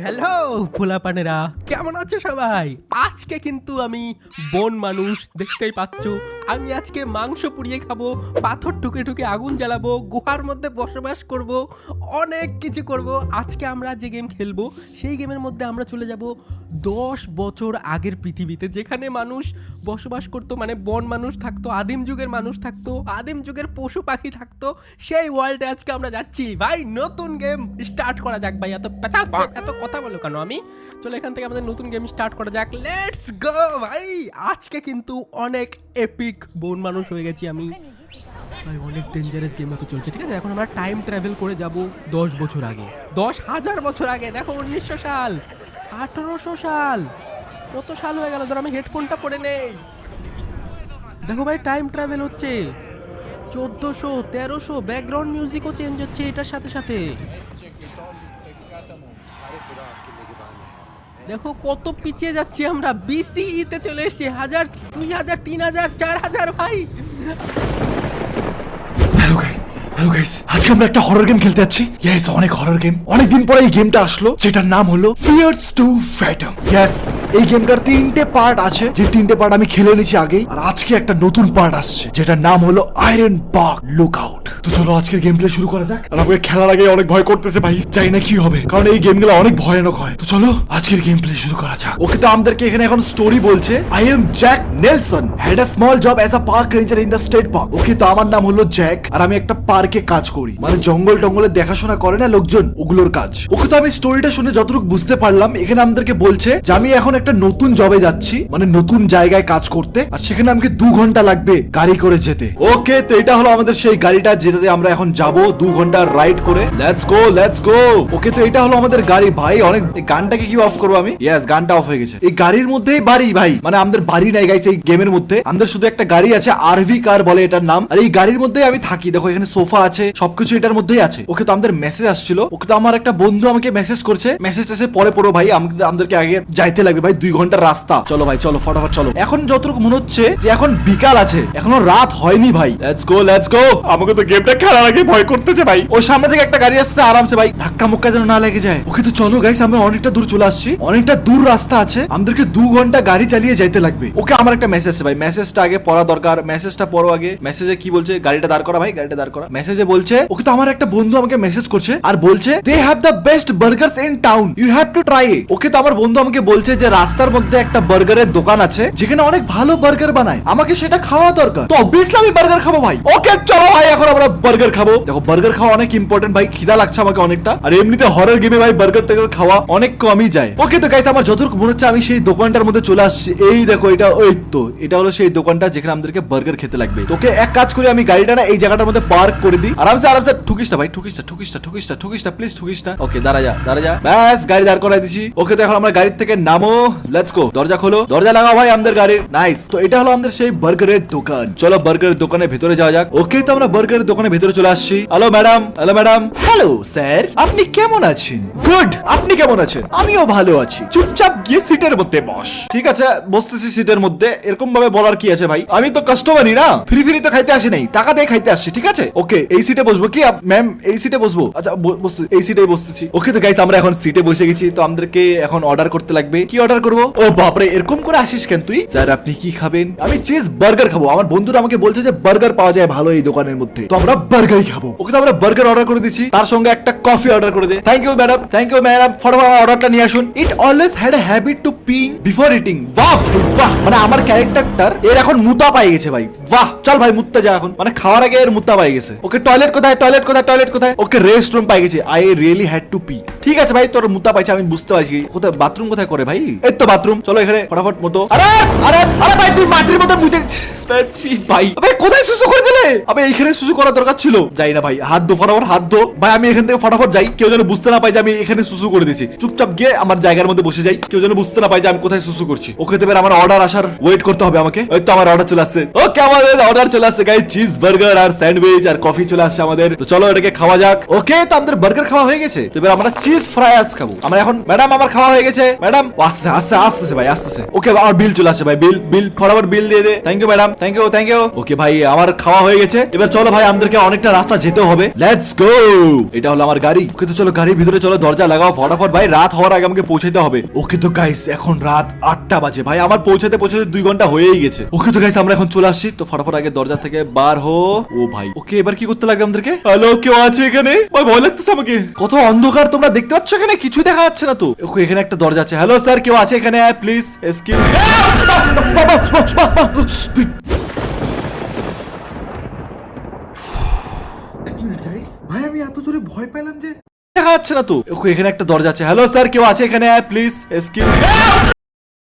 Hello পোলাপানেরা। কেমন আছো সবাই? আজকে কিন্তু আমি বন মানুষ দেখতেই পাচ্ছ। আমি আজকে মাংস পুড়িয়ে খাব, পাথর ঠুকে ঠুকে আগুন জ্বালাবো, গুহার মধ্যে বসবাস করব, অনেক কিছু করব। আজকে আমরা যে গেম খেলব, সেই গেমের মধ্যে আমরা চলে যাব দশ বছর আগের পৃথিবীতে, যেখানে মানুষ বসবাস করতো মানে বন মানুষ থাকতো, আদিম যুগের মানুষ থাকতো, আদিম যুগের পশু পাখি থাকতো। সেই ওয়ার্ল্ডে আজকে আমরা যাচ্ছি। ভাই, নতুন গেম স্টার্ট করা যাক ভাই এত পেঁচাল, এত কথা বলো কেন আমি? চলো এখান থেকে আমাদের নতুন গেম স্টার্ট করা যাক। লেটস গো ভাই, আজকে কিন্তু অনেক এপিক বন মানুষ হয়ে গেছি আমি। ভাই, অনেক ডেঞ্জারাস গেম মতো চলছে, ঠিক আছে? এখন আমরা টাইম ট্রাভেল করে যাব দশ বছর আগে। দশ হাজার বছর আগে, দেখো, উনিশশো সাল, আঠারোশো সাল। কত সাল হয়ে গেল? ধর, আমি হেডফোনটা পরে নেই। দেখো ভাই টাইম ট্রাভেল হচ্ছে। চোদ্দোশো, তেরোশো ব্যাকগ্রাউন্ড মিউজিকও চেঞ্জ হচ্ছে এটার সাথে সাথে। দেখো কত পিছিয়ে যাচ্ছি আমরা। বিসিই তে চলে এসেছি। হাজার, দুই হাজার, তিন হাজার, চার হাজার, ভাই। আজকে আমরা একটা হরর গেম খেলতে যাচ্ছি। ইয়েস অনেক হরর গেম অনেক দিন পরে এই গেমটা আসলো। যেটার নাম হলো ফিয়ার্স টু ফ্যাটম ইয়েস এই গেমটার তিনটে পার্ট আছে। যে তিনটে পার্ট আমি খেলে নিয়েছি আগেই। আর আজকে একটা নতুন পার্ট আসছে, যেটার নাম হলো আয়রন বাগ লুক আউট তো চলো আজকের গেম প্লে শুরু করা যাক। আর আমাকে খেলার আগে অনেক ভয় করতেছে ভাই। জানি না কি হবে। কারণ এই গেমগুলো অনেক ভয়ানক হয়। তো চলো আজকের গেম প্লে শুরু করা যাক। ওকে তো আমাদেরকে এখানে এখন স্টোরি বলছে I am Jack Nelson had a small job as a park ranger in the state park okay তো আমার নাম হলো জ্যাক আর আমি একটা পার্কে কাজ করি। মানে জঙ্গল টঙ্গলে দেখাশোনা করে না লোকজন, ওগুলোর কাজ। ওকে তো আমি স্টোরিটা শুনে যতটুকু বুঝতে পারলাম, এখানে আমাদেরকে বলছে যে, আমি এখন একটা নতুন জবে যাচ্ছি মানে নতুন জায়গায় কাজ করতে, আর সেখানে আমাকে দু ঘণ্টা লাগবে গাড়ি করে যেতে। ওকে, তো এটা হলো আমাদের সেই গাড়িটা যেটাতে আমরা এখন যাব দু ঘণ্টা রাইড করে। লেটস গো লেটস গো ওকে তো এটা হলো আমাদের গাড়ি ভাই, অনেক গানটাকে কি অফ করব আমি? ইয়েস গানটা অফ হয়ে গেছে। এই গাড়ির মধ্যেই বাড়ি ভাই। মানে আমাদের বাড়ি নাই গাইছে এই গেমের মধ্যে। আমাদের শুধু একটা গাড়ি আছে আরভি কার বলে এটার নাম। আর এই গাড়ির মধ্যেই আমি থাকি। দেখো, এখানে সোফা আছে, সবকিছু এটার মধ্যেই আছে। ওকে তো আমাদের মেসেজ আসছিল। ওকে তো আমার একটা বন্ধু আমাকে মেসেজ করছে। মেসেজ টেসে পরে পড়ো ভাই। আমাদেরকে আগে যাইতে লাগবে ভাই। দুই ঘণ্টার রাস্তা। চলো ভাই, চলো, ফটাফট চলো। এখন যতটুকু মনে হচ্ছে যে এখন বিকাল আছে। এখনও রাত হয়নি ভাই। লেটস গো লেটস গো আমাকে তো গেমটা খেলার আগে ভয় করতেছে ভাই। ওর সামনে থেকে একটা গাড়ি আসছে, আরামসে ভাই, ধাক্কা মুক্কা যেন না লেগে যায়। ওকে তো চলো গাইস আমরা অনেকটা দূর চলে আসছি। অনেকটা দূর রাস্তা আছে। আমাদেরকে দু ঘণ্টা গাড়ি চালিয়ে যাইতে লাগবে। ওকে আমার একটা মেসেজ ভাই। মেসেজটা আগে পড়া দরকার। মেসেজটা পড়ো আগে। মেসেজে কি বলছে? গাড়িটা দাঁড় করা ভাই, গাড়িটা দাঁড় করা। মেসেজে বলছে, ওকে তো আমার একটা বন্ধু আমাকে মেসেজ করছে আর বলছে they have the best in town you have to try okay তো আমার বন্ধু আমাকে বলছে যে, রাস্তার মধ্যে একটা বার্গারের দোকান আছে, যেখানে অনেক ভালো বার্গার বানায়। আমাকে সেটা খাওয়া দরকার। তো অবভিয়াসলি আমি বার্গার খাব ভাই। ওকে চলো ভাই, এখন আমরা বার্গার খাব। দেখো বার্গার খাওয়া অনেক ইম্পর্টেন্ট ভাই, খিদা লাগছে আমাকে অনেকটা। আর এমনিতে হরর গেমে ভাই বার্গার টার্গার খাওয়া অনেক কমই যায়। ওকে তো গাইস আমার যতটুকু মনে হচ্ছে আমি সেই দোকানটার মধ্যে চলে আসছি। এই দেখো, এটা ওই তো, এটা হলো সেই দোকানটা যেখানে আমাদেরকে বার্গার খেতে লাগবে। তোকে এক কাজ করে, আমি গাড়িটা না এই জায়গাটার মধ্যে পার্ক করে দিই। আরামসে আরামসে, ঠুকিস না ভাই, ঠুকিস না ঠুকিস না ঠুকিস না ঠুকিস না প্লিজ ঠুকিস না। ওকে দাঁড়া যা দাঁড়া যা। ব্যাস, গাড়ি দাঁড় করাই দিছি। ওকে তো এখন আমরা গাড়ির থেকে নামো। লেটস গো দরজা খোলো। দরজা লাগাও ভাই আমাদের গাড়ির। নাইস তো এটা হলো আমাদের সেই বার্গারের দোকান। চলো বার্গারের দোকানের ভেতরে যাওয়া যাক। ওকে তো আমরা বার্গারের দোকানের ভেতরে চলে আসছি। Hello madam hello madam hello sir আপনি কেমন আছেন? গুড আপনি কেমন আছেন? আমিও ভালো আছি। চুপচাপ গিয়ে সিটের মধ্যে বস। ঠিক আছে, বসতেছি সিটের মধ্যে। এরকম ভাবে বলার কি আছে ভাই? আমি তো কাস্টমারই না। ফ্রি ফ্রি তো খাইতে আসি নাই। টাকা দিয়ে খাইতে আসছি, ঠিক আছে? ওকে এই সিটে বসবো কি? ম্যাম এই সিটে বসবো? আচ্ছা বসতে এই সিটেই বসতেছি। ওকে তো গাইস আমরা এখন সিটে বসে গেছি। তো আমাদেরকে এখন অর্ডার করতে লাগবে। কি অর্ডার করব? ও বাপরে, এরকম করে আসিস কেন তুই? স্যার আপনি কি খাবেন? আমি চিজ বার্গার খাব। আমার বন্ধুরা আমাকে বলছে যে বার্গার পাওয়া যায় ভালো এই দোকানের মধ্যে। তো আমরা বার্গারই খাব। ওকে তো আমরা বার্গার অর্ডার করে দিচ্ছি তার সঙ্গে একটা কফি অর্ডার করে দে। Thank you madam thank you madam ফটাফট অর্ডারটা নিয়ে আসুন। It always had a habit to ping before eating বাহ বাহ। মানে আমার ক্যারেক্টারটার এর এখন মুতা পাই গেছে, ভাই। বাহ। চল, ভাই, মুততে যা এখন। মানে খাওয়ার আগে এর মুতা পাই গেছে। ওকে টয়লেট কোথায়? টয়লেট কোথায়? টয়লেট কোথায়? ওকে রেস্ট রুম পাই গেছে। I really had to pee ঠিক আছে, ভাই, তোর মুতা পাইছে আমি বুঝতে পারছি। কোথায় বাথরুম কোথায় করে, ভাই? এই তো বাথরুম চলো এখানে, ফটাফট, মতো। আরে আরে আরে, ভাই ছি, ভাই। আবে কোথায় সুসু করে দিলে? আবে এইখানে সুসু করার দরকার ছিল। যাই না ভাই হাত দো ফটাফট হাত দো ভাই আমি এখান থেকে ফটাফট যাই। কেউ যেন বুঝতে না পাই যে আমি এখানে সুসু করে দিয়েছি। চুপচাপ গিয়ে আমার জায়গার মধ্যে বসে যাই। কেউ যেন বুঝতে না পাই যে আমি কোথায় সুসু করছি। ওকে তো আমার অর্ডার আসার ওয়েট করতে হবে আমাকে। ওই তো আমার অর্ডার চলে আসছে। ওকে আমাদের অর্ডার চলে আসছে গাই চিজ বার্গার আর স্যান্ডউইচ আর কফি চলে আসছে আমাদের। তো চলো এটাকে খাওয়া যাক। ওকে তো আমাদের বার্গার খাওয়া হয়ে গেছে। তো আমরা চিজ ফ্রাই আজ খাব। আমরা এখন ম্যাডাম আমার খাওয়া হয়ে গেছে। ম্যাডাম আস্তে আস্তে আসতেছে ভাই আসতেছে। ওকে আমার বিল চলে আসছে ভাই। বিল বিল ফটাফট বিল দিয়ে দে। Thank you madam thank you thank you okay ভাই আমার খাওয়া হয়ে গেছে। এবার চলো ভাই, আমাদেরকে অনেকটা রাস্তা যেতে হবে। লেটস গো এটা হলো আমার গাড়ি। ওকে তো চলো, গাড়ির ভিতরে চলো, দরজা লাগাও, ফটাফট ভাই, রাত হওয়ার আগে আমাকে পৌঁছাতে হবে। ওকে তো গাইস এখন রাত আটটা বাজে। ভাই, আমার পৌঁছাতে পৌঁছাতে দুই ঘণ্টা হয়েই গেছে। ওকে তো গাইস আমরা এখন চলে আসছি। তো ফটাফট আগে দরজা থেকে বার হো। ও ভাই, ওকে এবার কি করতে লাগবে আমাদেরকে? হ্যালো কেউ আছে এখানে? ভাই ভয় লাগতেছে আমাকে। কত অন্ধকার, তোমরা দেখতে পাচ্ছ এখানে? কিছু দেখা যাচ্ছে না তো। ওকে, এখানে একটা দরজা আছে। হ্যালো স্যার কেউ আছে এখানে? প্লিজ এক্সকিউজ ভাই আমি এত জোরে ভয় পেলাম যে দেখা যাচ্ছে না তো। এখানে একটা দরজা আছে। হ্যালো স্যার কেউ আছে এখানে? Please excuse